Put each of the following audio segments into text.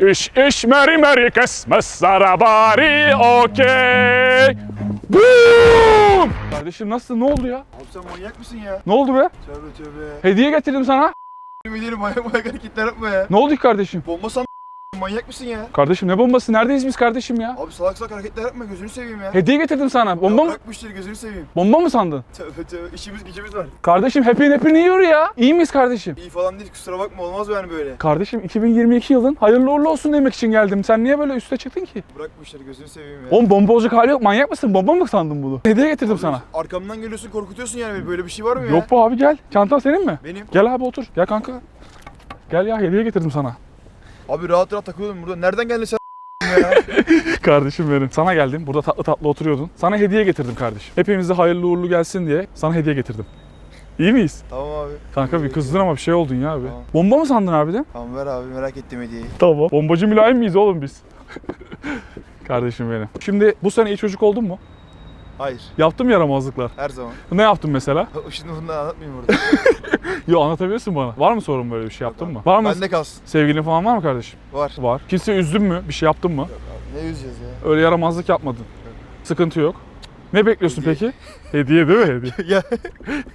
İş iş meri meri Christmas sarabari okey. Boom! Kardeşim nasılsın? Ne oldu ya? Abi sen manyak mısın ya? Ne oldu be? Tövbe tövbe. Hediye getirdim sana. Yemin ederim manyak manyak hareketler yapma ya. Ne oldu ki kardeşim? Bomba san manyak mısın ya? Kardeşim ne bombası? Neredeyiz biz kardeşim ya? Abi salak salak hareketler yapma gözünü seveyim ya. Hediye getirdim sana. Bomba mı? Bırak bu işleri gözünü seveyim. Bomba mı sandın? Tövbe tövbe işimiz gücümüz var. Kardeşim happy happy new year ya. İyi miyiz kardeşim? İyi falan değil kusura bakma olmaz yani böyle. Kardeşim 2022 yılın hayırlı uğurlu olsun demek için geldim. Sen niye böyle üste çıktın ki? Bırak bu işleri gözünü seveyim ya. Oğlum bomba olacak hali yok. Manyak mısın? Bomba mı sandın bunu? Hediye getirdim sana. Arkamdan geliyorsun korkutuyorsun yani beni. böyle bir şey var mı ya? Yok bu abi gel. Çantan senin mi? Benim. Gel abi otur. Gel kanka. Gel ya hediye getirdim sana. Abi rahat rahat takılıyordum burada. Nereden geldin sen ya? Kardeşim benim. Sana geldim. Burada tatlı tatlı oturuyordun. Sana hediye getirdim kardeşim. Hepimize hayırlı uğurlu gelsin diye sana hediye getirdim. İyi miyiz? tamam abi. Kanka bir kızdın ama bir şey oldun ya abi. Tamam. Bomba mı sandın abi de? Tamam ver abi merak ettim hediyeyi. Tamam. Bombacı mülayim miyiz oğlum biz? Kardeşim benim. Şimdi bu sene iyi çocuk oldun mu? Hayır. Yaptım yaramazlıklar. Her zaman. Ne yaptın mesela? Şimdi bunu anlatmayayım burada. Yo anlatabilirsin bana. Var mı sorun böyle bir şey yaptın mı? Var mı? Bende kalsın. Sevgilin falan var mı kardeşim? Var. Var. Kimse üzdün mü? Bir şey yaptın mı? Abi, ne yüzeceğiz ya? Öyle yaramazlık yapmadın. Sıkıntı yok. Ne bekliyorsun Hediye. peki? Hediye değil mi hediye? ya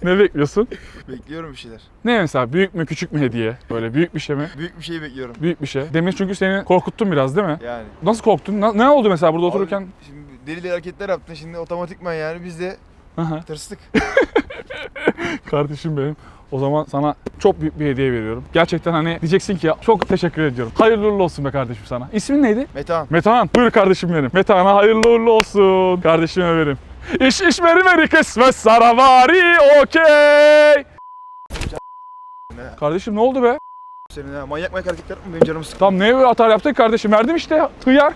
ne bekliyorsun? bekliyorum bir şeyler. Ne mesela büyük mü küçük mü hediye? Böyle büyük bir şey mi? Büyük bir şey bekliyorum. Büyük bir şey. Demin çünkü seni korkuttun biraz değil mi? Yani. Nasıl korktun? Na- Ne oldu mesela burada Abi, otururken? şimdi deli deli hareketler yaptın şimdi otomatikman yani biz de hı. tırstık. Kardeşim benim. O zaman sana çok büyük bir hediye veriyorum. Gerçekten hani diyeceksin ki çok teşekkür ediyorum. Hayırlı uğurlu olsun be kardeşim sana. İsmin neydi? Metehan. Metehan. Buyur kardeşim benim. Metehan'a hayırlı uğurlu olsun. Kardeşime benim. İş iş meri meri kısmet saravari okey. Kardeşim ne oldu be? Senin ha manyak manyak hareketler yapma benim canımı sıkma. Tam neye böyle atar yaptık kardeşim? Verdim işte hıyar.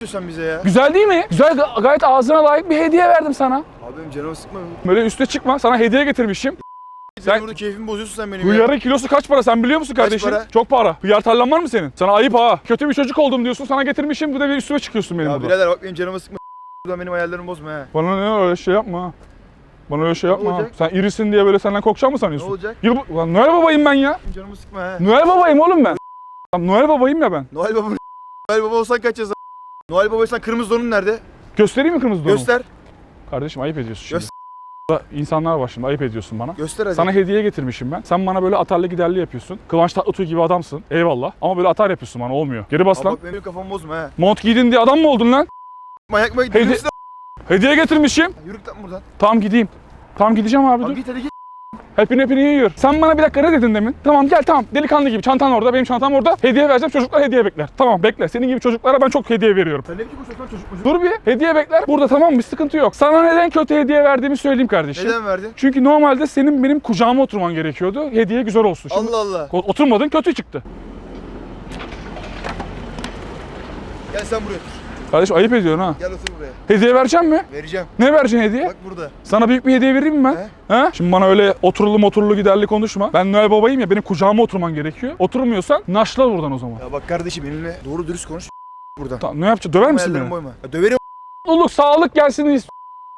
Diyorsun bize ya? Güzel değil mi? Güzel ga- gayet ağzına layık bir hediye verdim sana. Abi benim canımı sıkma. Böyle üste çıkma. Sana hediye getirmişim. Sen, Sen- burada keyfimi bozuyorsun sen benim ya. Hıyarın kilosu kaç para sen biliyor musun kardeşim? para? Çok para. Hıyar tarlan var mı senin? Sana ayıp ha. Kötü bir çocuk oldum diyorsun sana getirmişim bir de bir üstüme çıkıyorsun benim Ya burada. birader bak benim canımı sıkma. Buradan benim hayallerimi bozma ha. Bana ne öyle şey yapma. ha. Bana öyle şey yapma. ha. olacak? Sen irisin diye böyle senden korkacağım mı Ne sanıyorsun? olacak? Yıl bu... Lan Noel babayım ben ya. Benim canımı sıkma ha. Noel babayım oğlum ben. Lan Noel babayım ya ben. Noel Baba Noel Baba olsan kaç yazar? Noel Baba'ysan kırmızı donun nerede? Göstereyim mi kırmızı donumu? Göster. Kardeşim ayıp ediyorsun şimdi. Göster. Burada İnsanlar var şimdi ayıp ediyorsun bana. Göster hadi. Sana hediye getirmişim ben. Sen bana böyle atarlı giderli yapıyorsun. Kıvanç Tatlıtuğ gibi adamsın. Eyvallah. Ama böyle atar yapıyorsun bana olmuyor. Geri bas Abi lan. bak benim kafamı bozma ha. Mont giydin diye adam mı oldun lan? Manyak manyak Hedi- deli misin Hediye getirmişim. Yürü lan buradan. Tamam gideyim. Tamam gideceğim abi Abi dur. git hadi git. Happy new year. Sen bana bir dakika ne dedin demin? Tamam gel tamam. Delikanlı gibi. Çantan orada. Benim çantam orada. Hediye vereceğim. Çocuklar hediye bekler. Tamam bekle. Senin gibi çocuklara ben çok hediye veriyorum. Sen ne biçim lan çocuk çocuk? Dur bir. Hediye bekler. Burada tamam bir sıkıntı yok. Sana neden kötü hediye verdiğimi söyleyeyim kardeşim. Neden verdin? Çünkü normalde senin benim kucağıma oturman gerekiyordu. Hediye güzel olsun. Şimdi Allah Allah. oturmadın kötü çıktı. Gel sen buraya otur. Kardeşim ayıp ediyorsun ha. Gel otur buraya. Hediye vereceğim mi? Vereceğim. Ne vereceksin hediye? Bak burada. Sana büyük bir hediye vereyim mi ben? He? Şimdi bana öyle oturulu moturlu giderli konuşma. Ben Noel babayım ya benim kucağıma oturman gerekiyor. Oturmuyorsan naşla buradan o zaman. Ya bak kardeşim benimle doğru dürüst konuş. Buradan. Tamam, ne yapacaksın? Döver misin beni? boyma. Ya döverim Mutluluk, sağlık gelsin istiyorum.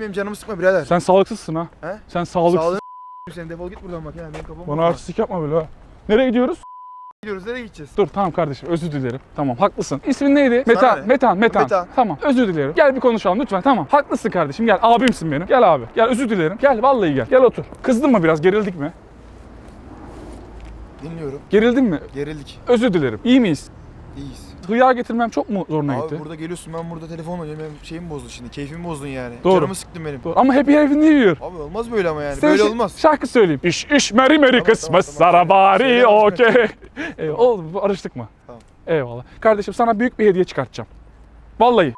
benim canımı sıkma birader. Sen sağlıksızsın ha. He? Sen sağlıksız. Sağlığını sen defol git buradan bak ya benim kafam Bana bozma. artistik yapma böyle ha. Nereye gidiyoruz? Gidiyoruz nereye gideceğiz? Dur tamam kardeşim özür dilerim. Tamam haklısın. İsmin neydi? Metan, ne? Metan, Metan. Metan. Tamam özür dilerim. Gel bir konuşalım lütfen tamam. Haklısın kardeşim gel. Abimsin benim. Gel abi. Gel özür dilerim. Gel vallahi gel. Gel otur. Kızdın mı biraz? Gerildik mi? Dinliyorum. Gerildin mi? Gerildik. Özür dilerim. İyi miyiz? İyiyiz. Hıyar getirmem çok mu zoruna Abi gitti? burada geliyorsun ben burada telefon oynuyorum benim şeyimi bozdun şimdi keyfimi bozdun yani. Doğru. Canımı sıktın benim. Doğru. Ama happy happy new year. Abi olmaz böyle ama yani Sen böyle şey- olmaz. Şarkı söyleyeyim. İş iş meri meri Tamam, kısmet tamam, sarabari Söyle, okey. Eyvallah. Oldu bu arıştık mı? Tamam. Eyvallah. Kardeşim sana büyük bir hediye çıkartacağım. Vallahi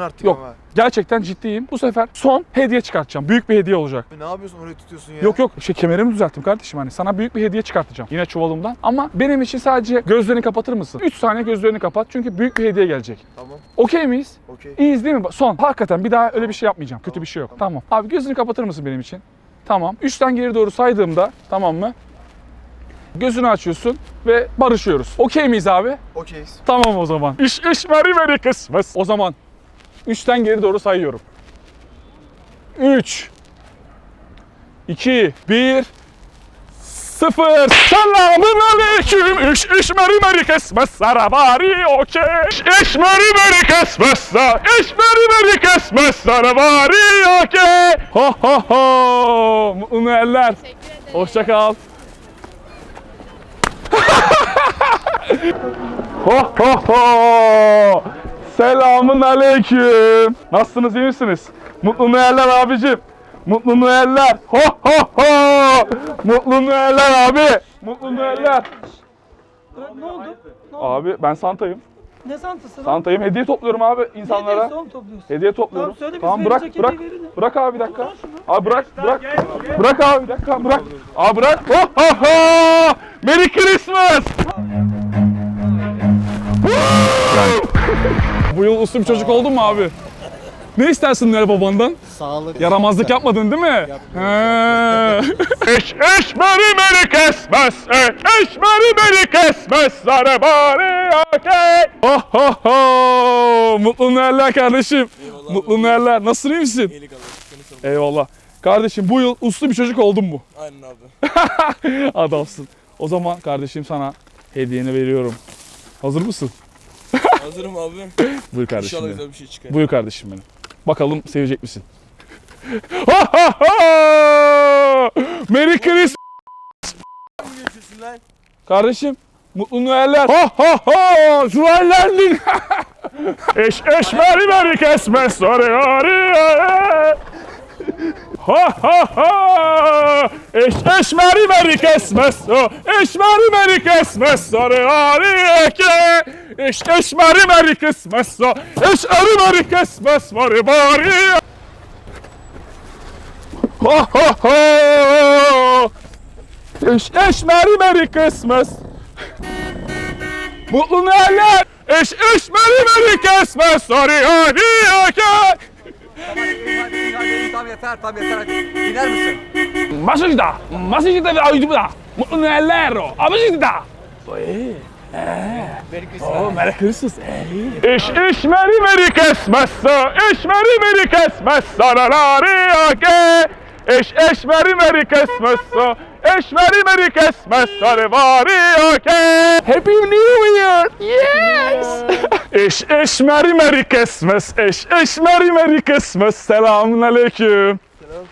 artık Yok. ama. gerçekten ciddiyim. Bu sefer son hediye çıkartacağım. Büyük bir hediye olacak. Abi Ne yapıyorsun oraya tutuyorsun ya? Yok yok şey kemerimi düzelttim kardeşim hani sana büyük bir hediye çıkartacağım yine çuvalımdan ama benim için sadece gözlerini kapatır mısın? 3 saniye gözlerini kapat çünkü büyük bir hediye gelecek. Tamam. Okey miyiz? Okey. İyiyiz değil mi? Son. Hakikaten bir daha öyle bir şey yapmayacağım. Kötü bir şey yok. tamam. Abi gözünü kapatır mısın benim için? Tamam. Üçten geri doğru saydığımda tamam mı? Gözünü açıyorsun ve barışıyoruz. Okey miyiz abi? Okeyiz. Tamam o zaman. İş iş meri meri kısmet. O zaman üçten geri doğru sayıyorum. 3 2 1 sıfır. Selamun aleyküm. İş iş meri meri kesmez sarabari okey. İş meri meri kesmez. İş meri meri kesmez sarabari okey. Ho ho ho. Mutlu eller. Hoşça kal. ho ho ho. Selamun aleyküm. Nasılsınız iyi misiniz? Mutlu Noeller abicim. Mutlu Noeller. Ho ho ho. Mutlu Noeller abi. Mutlu Noeller. Ne oldu? Ne oldu? Abi ben Santa'yım. Ne santası lan? Santa'yım. Hediye topluyorum abi insanlara. oğlum topluyorsun? Hediye topluyorum. Tamam, söyle biz Tamam bırak bırak. hediye. Bırak abi bir dakika. Abi bırak bırak. Bırak abi bir dakika bırak. Abi bırak. Ho ho ho. Merry Christmas. Bu yıl uslu bir çocuk oldun mu abi? Ne istersin Noel babandan? Sağlık. Yaramazlık yapmadın değil mi? Eş eş meri meri kesmez. Eş meri meri kesmez. Sare bari okey. Oh ho ho. Mutlu Noeller kardeşim. Mutlu Noeller. Nasılsın iyi misin? İyilik. Eyvallah. Kardeşim bu yıl uslu bir çocuk oldun mu? Aynen abi. Adamsın. O zaman kardeşim sana hediyeni veriyorum. Hazır mısın? Hazırım abi. Buyur kardeşim. İnşallah benim. güzel bir şey çıkar. Buyur kardeşim benim. Bakalım sevecek misin? Ha ha ha! Merry Christmas kardeşim. Mutlu Noeller. Ha ha ha! Joyelendin. eş eş meri meri kesmez sarı arı. Ha ha ha! Eş eş meri kesmez o. Eş meri kesmez sarı arı eke. Eş eş meri kesmez o. Eş eri meri kesmez varı bari. Ha ha ha! Eş eş meri kesmez. Mutlu Noeller. Eş eş meri kesmez sarı arı eke. Tamam yeter tamam yeter hadi. İner misin? Masajda, masajda ve ayıcıda. Mutlu Noeller o. Abicida. Oh, Merry Christmas. İş iş meri meri kesmezse, iş meri meri kesmez sararari ake. İş iş meri meri kesmezse, iş meri meri kesmez sarıvari ake. Happy New Year. Yes. İş iş meri meri kesmez, iş iş meri meri kesmez. Selamun aleyküm.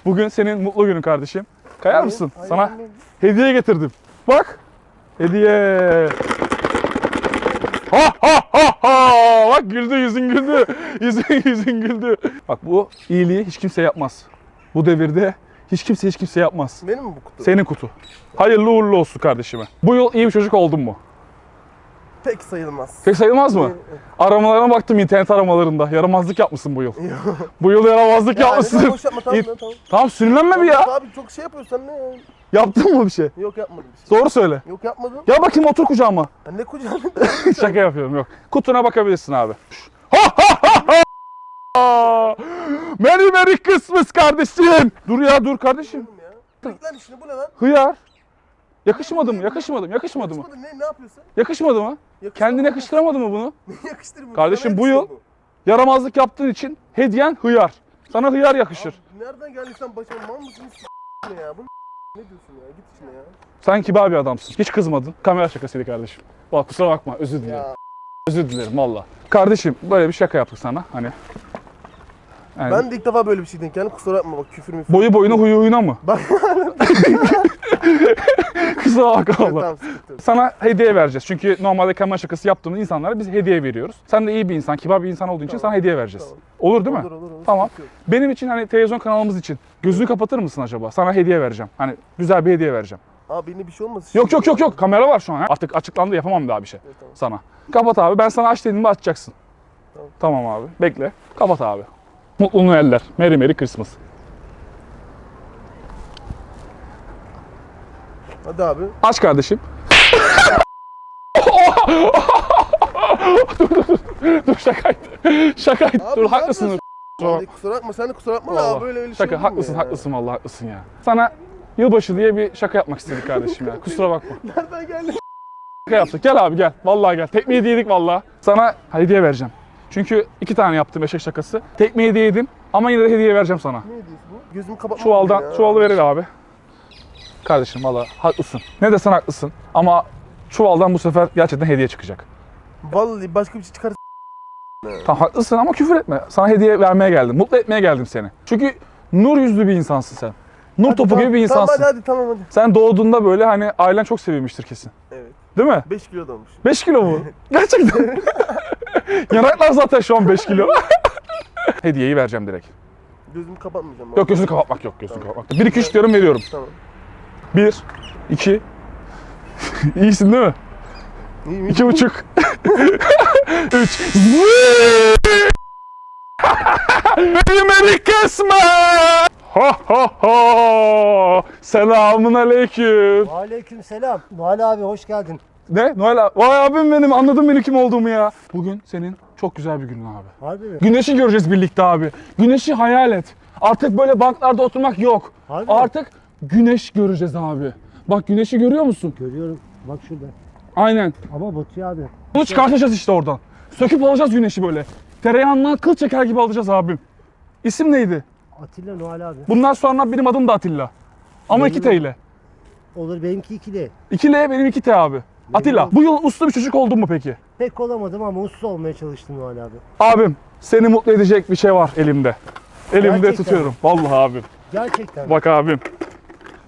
Bugün senin mutlu günün kardeşim. Kayar mısın? Sana hediye getirdim. Bak. Hediye. Ha ha ha ha! Bak güldü yüzün güldü. Yüzün yüzün güldü. Bak bu iyiliği hiç kimse yapmaz. Bu devirde hiç kimse hiç kimse yapmaz. Benim mi bu kutu? Senin kutu. Hayırlı uğurlu olsun kardeşime. Bu yıl iyi bir çocuk oldun mu? Pek sayılmaz. Pek sayılmaz mı? Aramalarına baktım internet aramalarında. Yaramazlık yapmışsın bu yıl. bu yıl yaramazlık Ya yapmışsın. neden boş yapma tamam tamam. Tamam sinirlenme bir ya. Abi çok şey yapıyorsun sen ne ya? Yaptın mı bir şey? Yok yapmadım bir şey. Doğru söyle. Yok yapmadım. Gel bakayım otur kucağıma. Ya ne kucağına? Şaka yapıyorum yok. Kutuna bakabilirsin abi. Ha ha ha ha! Merry Merry Christmas kardeşim. Dur ya dur kardeşim. ya. Lan işini bu ne lan? Hıyar. Yakışmadı mı? Yakışmadı mı? Yakışmadı mı? Yakışmadı, Ne, ne yapıyorsun? Yakışmadı mı? Kendine yakıştıramadı mı bunu? Yakıştır bu. Kardeşim, bu yıl- Yaramazlık yaptığın için hediyen hıyar. Sana hıyar yakışır. Abi, nereden geldin sen başıma mal mısın? Ya? Bu ne diyorsun ya? Git işine ya. Sen kibar bir adamsın. Hiç kızmadın. Kamera şakasıydı kardeşim. Bak kusura bakma özür dilerim. Ya. Özür dilerim valla. Kardeşim böyle bir şaka yaptık sana. Hani yani Ben de ilk defa böyle bir şey denk geldim. Kusura bakma bak küfür mü? boyu boyuna huyu huyuna mı? Bak. Tamam sıkıntı yok. Sana hediye vereceğiz. Çünkü normalde kamera şakası yaptığımız insanlara biz hediye veriyoruz. Sen de iyi bir insan, kibar bir insan olduğun için sana hediye vereceğiz. Tamam. Olur değil mi? Olur olur olur. Tamam. sıkıntı yok. Benim için hani televizyon kanalımız için gözünü kapatır mısın acaba? Sana hediye vereceğim. Hani güzel bir hediye vereceğim. Abi benim bir şey olmasın. Yok yok yok yok kamera var şu an. Artık açıklandı yapamam daha bir şey Evet, tamam. sana. Kapat abi ben sana aç dediğimde açacaksın. Tamam. Tamam abi bekle. Kapat abi. Mutlu Noeller. Merry Merry Christmas. Hadi abi. Aç kardeşim. dur dur dur. Dur şakaydı. Şakaydı. Abi dur ne haklısın. Kusura bakma sen de kusura bakma ya. Böyle öyle şey Şaka mu haklısın ya? haklısın vallahi haklısın ya. Sana yılbaşı diye bir şaka yapmak istedik kardeşim ya. Kusura bakma. Nereden geldin? Şaka yaptık. Gel abi gel. Vallahi gel. Tekme hediye yedik vallahi. Sana hediye vereceğim. Çünkü iki tane yaptım eşek şakası. Tekme hediye yedim ama yine de hediye vereceğim sana. Ne diyorsun bu? Gözümü kapatma. Çuvaldan, çuvalı verir abi. Kardeşim valla haklısın. Ne desen haklısın. Ama çuvaldan bu sefer gerçekten hediye çıkacak. Vallahi başka bir şey çıkar. Tamam haklısın ama küfür etme. Sana hediye vermeye geldim. Mutlu etmeye geldim seni. Çünkü nur yüzlü bir insansın sen. Nur topu gibi bir Tamam insansın. hadi hadi tamam hadi. Sen doğduğunda böyle hani ailen çok sevinmiştir kesin. Evet. Değil mi? 5 kilo doğmuş. 5 kilo mu? Gerçekten. Yanaklar zaten şu an 5 kilo. Hediyeyi vereceğim direkt. Gözümü kapatmayacağım. Yok gözünü kapatmak yok. Gözünü Tamam. kapatmak. 1 2 3 diyorum veriyorum. Tamam. 1 2 İyisin değil mi? İyi mi? 2 buçuk 3 Merry Christmas! Ha ha ha! Selamun aleyküm. Aleyküm selam. Noel abi hoş geldin. Ne? Noel abi. Vay abim benim anladın benim kim olduğumu ya. Bugün senin çok güzel bir günün abi. Harbi mi? Güneşi göreceğiz birlikte abi. Güneşi hayal et. Artık böyle banklarda oturmak yok. Harbi mi? Artık güneş göreceğiz abi. Bak güneşi görüyor musun? Görüyorum. Bak şurada. Aynen. Ama batıyor abi. Bunu çıkartacağız işte oradan. Söküp alacağız güneşi böyle. Tereyağından kıl çeker gibi alacağız abim. İsim neydi? Atilla Noel abi. Bundan sonra benim adım da Atilla. Ama Benim 2 T ile. Olur benimki ikili. 2 L benim 2 T abi. Atilla. Bu yıl uslu bir çocuk oldun mu peki? Pek olamadım ama uslu olmaya çalıştım Noel abi. Abim seni mutlu edecek bir şey var elimde. Elimde Gerçekten. tutuyorum. Vallahi abim. Gerçekten. Bak abim.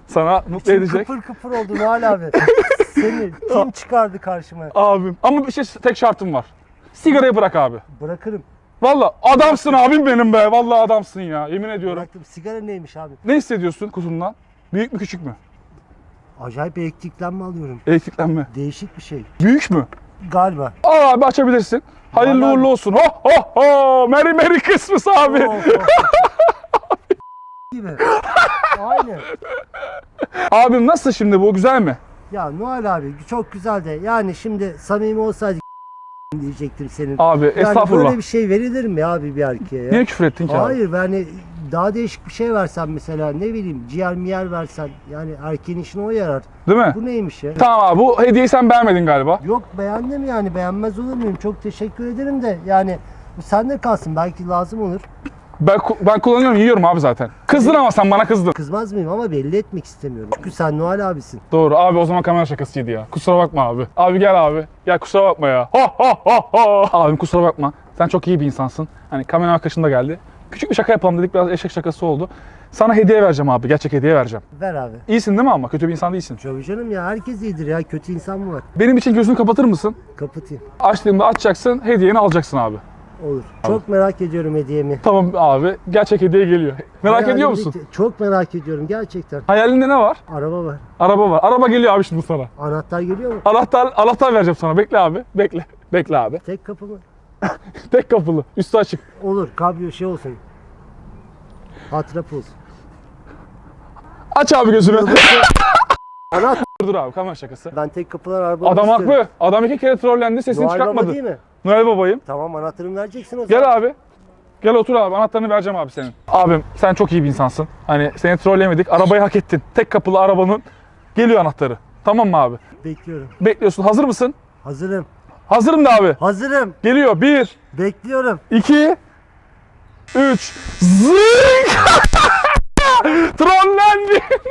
Sana mutlu İçim edecek. kıpır kıpır oldu Noel abi. Seni kim çıkardı karşıma? Abim. Ama bir şey tek şartım var. Sigarayı bırak abi. Bırakırım. Vallahi adamsın abim benim be. Vallahi adamsın ya. Yemin ediyorum. Bıraktım. Sigara neymiş abi? Ne hissediyorsun kutumdan? Büyük mü küçük mü? Acayip elektriklenme alıyorum. Elektriklenme. Değişik bir şey. Büyük mü? Galiba. Al abi açabilirsin. Hayırlı Vallahi- uğurlu olsun. Ho ho ho. Merry Merry Christmas abi. Oh, oh, oh. gibi. Aynen. Abim nasıl şimdi bu? Güzel mi? Ya Noel abi çok güzel de yani şimdi samimi olsaydı diyecektim senin. Abi Yani estağfurullah. böyle bir şey verilir mi abi bir erkeğe ya? Niye küfür ettin ki abi? Hayır yani daha değişik bir şey versen mesela ne bileyim ciğer miyer versen yani erkeğin işine o yarar. Değil mi? Bu neymiş ya? Tamam abi bu hediyeyi sen beğenmedin galiba. Yok beğendim yani beğenmez olur muyum? Çok teşekkür ederim de yani bu sende kalsın belki lazım olur. Ben ben kullanıyorum yiyorum abi zaten. Kızdın ama sen bana kızdın. Kızmaz mıyım ama belli etmek istemiyorum. Çünkü sen Noel abisin. Doğru abi o zaman kamera şakasıydı ya. Kusura bakma abi. Abi gel abi. Gel kusura bakma ya. Ha ha ha ha. Abim kusura bakma. Sen çok iyi bir insansın. Hani kamera arkasında geldi. Küçük bir şaka yapalım dedik biraz eşek şakası oldu. Sana hediye vereceğim abi. Gerçek hediye vereceğim. Ver abi. İyisin değil mi ama? Kötü bir insan değilsin. Tabii canım ya herkes iyidir ya kötü insan mı var? Benim için gözünü kapatır mısın? Kapatayım. Açtığımda açacaksın, hediyeni alacaksın abi. Olur. Çok merak ediyorum hediyemi. Tamam abi, gerçek hediye geliyor. Merak ediyor Hayalimdeki- musun? Çok merak ediyorum gerçekten. Hayalinde ne var? Araba var. Araba var. Araba geliyor abi şimdi sana. Anahtar geliyor mu? Anahtar, anahtar vereceğim sana. Bekle abi. Bekle. Bekle abi. Tek kapı mı? Tek kapılı. Üstü açık. Olur. Kablo şey olsun. Hatıra olsun. Aç abi gözünü. Anahtar. dur abi kamera şakası. Ben tek kapılar araba Adam haklı. Adam iki kere trollendi sesini Noel Baba çıkartmadı. değil mi? Noel babayım. Tamam anahtarımı vereceksin o zaman. Gel abi. Gel otur abi. Anahtarını vereceğim abi senin. Abim sen çok iyi bir insansın. Hani seni trollemedik. Arabayı hak ettin. Tek kapılı arabanın geliyor anahtarı. Tamam mı abi? Bekliyorum. Bekliyorsun. Hazır mısın? Hazırım. Hazırım da abi. Hazırım. Geliyor. Bir, Bekliyorum. iki, üç. Zing! Trollendi.